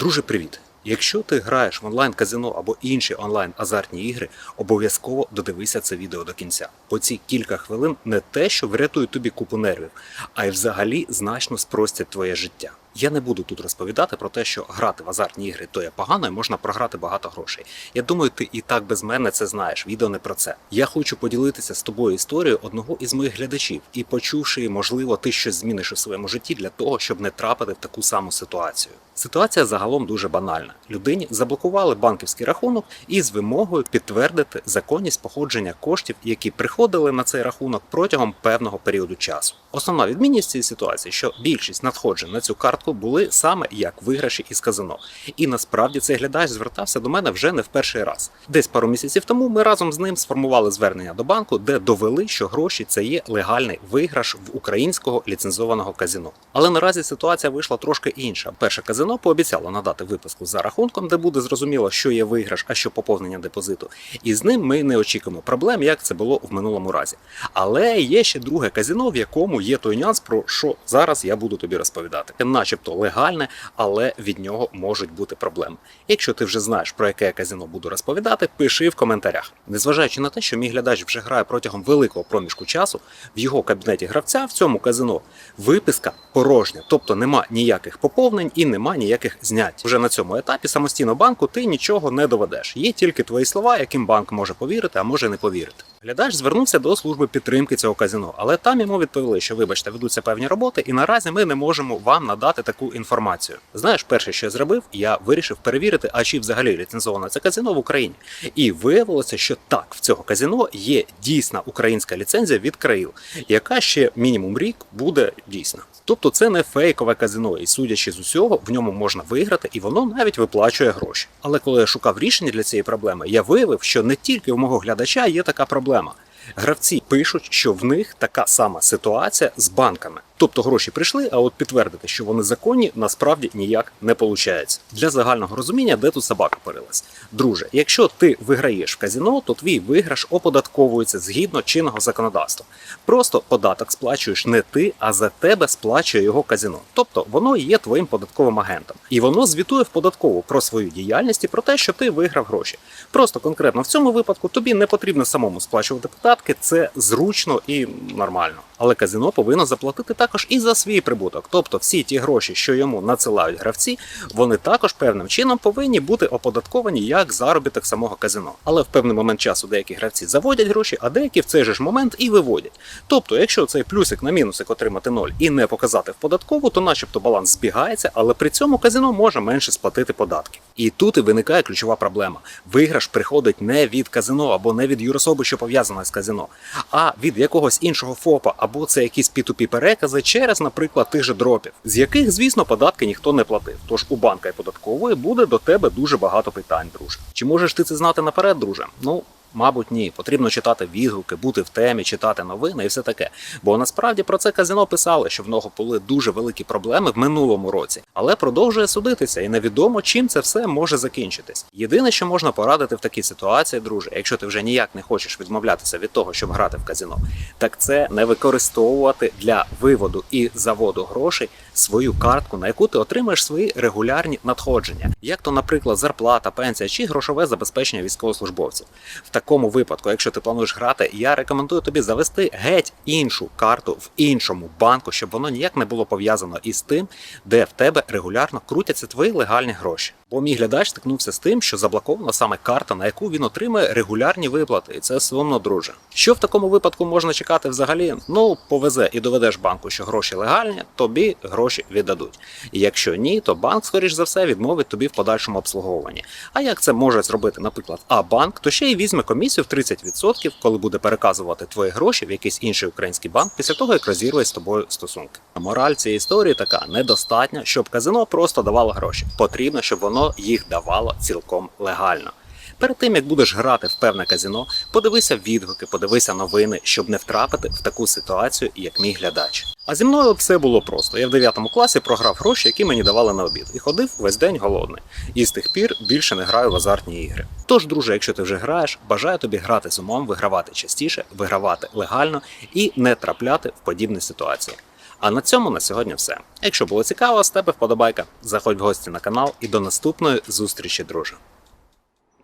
Друже, привіт! Якщо ти граєш в онлайн казино або інші онлайн азартні ігри, обов'язково додивися це відео до кінця. Бо ці кілька хвилин не те, що врятує тобі купу нервів, а й взагалі значно спростять твоє життя. Я не буду тут розповідати про те, що грати в азартні ігри то є погано і можна програти багато грошей. Я думаю, ти і так без мене це знаєш. Відео не про це. Я хочу поділитися з тобою історією одного із моїх глядачів і почувши, можливо, ти щось зміниш у своєму житті для того, щоб не трапити в таку саму ситуацію. Ситуація загалом дуже банальна. Людині заблокували банківський рахунок із вимогою підтвердити законність походження коштів, які приходили на цей рахунок протягом певного періоду часу. Основна відмінність цієї ситуації, що більшість надходжень на цю картку були саме як виграші із казино. І насправді цей глядач звертався до мене вже не в перший раз. Десь пару місяців тому ми разом з ним сформували звернення до банку, де довели, що гроші це є легальний виграш в українського ліцензованого казино. Але наразі ситуація вийшла трошки інша. Перше казино пообіцяло надати виписку за рахунком, де буде зрозуміло, що є виграш, а що поповнення депозиту. І з ним ми не очікуємо проблем, як це було в минулому разі. Але є ще друге казино, в якому є той нюанс, про що зараз я буду тобі розповідати. Начебто легальне, але від нього можуть бути проблеми. Якщо ти вже знаєш про яке я казино буду розповідати, пиши в коментарях. Незважаючи на те, що мій глядач вже грає протягом великого проміжку часу, в його кабінеті гравця в цьому казино виписка порожня, тобто нема ніяких поповнень і нема ніяких знять. Вже на цьому етапі самостійно банку ти нічого не доведеш. Є тільки твої слова, яким банк може повірити, а може не повірити. Глядач звернувся до служби підтримки цього казино, але там йому відповіли, що вибачте, ведуться певні роботи, і наразі ми не можемо вам надати таку інформацію. Знаєш, перше, що я зробив, я вирішив перевірити, а чи взагалі ліцензоване це казино в Україні. І виявилося, що так, в цього казино є дійсна українська ліцензія від країл, яка ще мінімум рік буде дійсна. Тобто це не фейкове казино, і судячи з усього, в ньому можна виграти, і воно навіть виплачує гроші. Але коли я шукав рішення для цієї проблеми, я виявив, що не тільки у мого глядача є така проблема. problema. Гравці пишуть, що в них така сама ситуація з банками. Тобто гроші прийшли, а от підтвердити, що вони законні, насправді ніяк не виходить. Для загального розуміння, де тут собака порилась. Друже, якщо ти виграєш в казино, то твій виграш оподатковується згідно чинного законодавства. Просто податок сплачуєш не ти, а за тебе сплачує його казино. Тобто воно є твоїм податковим агентом. І воно звітує в податкову про свою діяльність і про те, що ти виграв гроші. Просто конкретно в цьому випадку тобі не потрібно самому сплачувати податки, це зручно і нормально. Але казино повинно заплатити також і за свій прибуток. Тобто всі ті гроші, що йому надсилають гравці, вони також певним чином повинні бути оподатковані як заробіток самого казино. Але в певний момент часу деякі гравці заводять гроші, а деякі в цей же ж момент і виводять. Тобто, якщо цей плюсик на мінусик отримати ноль і не показати в податкову, то начебто баланс збігається, але при цьому казино може менше сплатити податки. І тут і виникає ключова проблема: виграш приходить не від казино або не від юрособи, що пов'язана з казино, а від якогось іншого ФОПа, або це якісь P2P перекази через, наприклад, тих же дропів, з яких, звісно, податки ніхто не платив. Тож у банка і податкової буде до тебе дуже багато питань, друже. Чи можеш ти це знати наперед, друже? Ну. Мабуть, ні, потрібно читати відгуки, бути в темі, читати новини і все таке. Бо насправді про це казино писали, що в нього були дуже великі проблеми в минулому році, але продовжує судитися, і невідомо, чим це все може закінчитись. Єдине, що можна порадити в такій ситуації, друже, якщо ти вже ніяк не хочеш відмовлятися від того, щоб грати в казино, так це не використовувати для виводу і заводу грошей свою картку, на яку ти отримаєш свої регулярні надходження, як то, наприклад, зарплата, пенсія чи грошове забезпечення військовослужбовців. В такому випадку, якщо ти плануєш грати, я рекомендую тобі завести геть іншу карту в іншому банку, щоб воно ніяк не було пов'язано із тим, де в тебе регулярно крутяться твої легальні гроші. Бо мій глядач стикнувся з тим, що заблокована саме карта, на яку він отримує регулярні виплати, і це сумно, друже. Що в такому випадку можна чекати взагалі? Ну, повезе і доведеш банку, що гроші легальні, тобі гроші віддадуть. І якщо ні, то банк, скоріш за все, відмовить тобі в подальшому обслуговуванні. А як це може зробити, наприклад, А-банк, то ще й візьме комісію в 30%, коли буде переказувати твої гроші в якийсь інший український банк після того, як розірває з тобою стосунки. Мораль цієї історії така: недостатня, щоб казино просто давало гроші. Потрібно, щоб воно їх давало цілком легально. Перед тим як будеш грати в певне казино, подивися відгуки, подивися новини, щоб не втрапити в таку ситуацію, як мій глядач. А зі мною все було просто. Я в 9 класі програв гроші, які мені давали на обід, і ходив весь день голодний. І з тих пір більше не граю в азартні ігри. Тож, друже, якщо ти вже граєш, бажаю тобі грати з умом, вигравати частіше, вигравати легально і не трапляти в подібні ситуації. А на цьому на сьогодні все. Якщо було цікаво, з тебе вподобайка. Заходь в гості на канал і до наступної зустрічі, друже.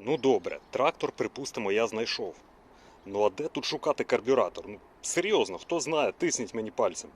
Ну добре, трактор, припустимо, я знайшов. Ну а де тут шукати карбюратор? Ну серйозно, хто знає, тисніть мені пальцем.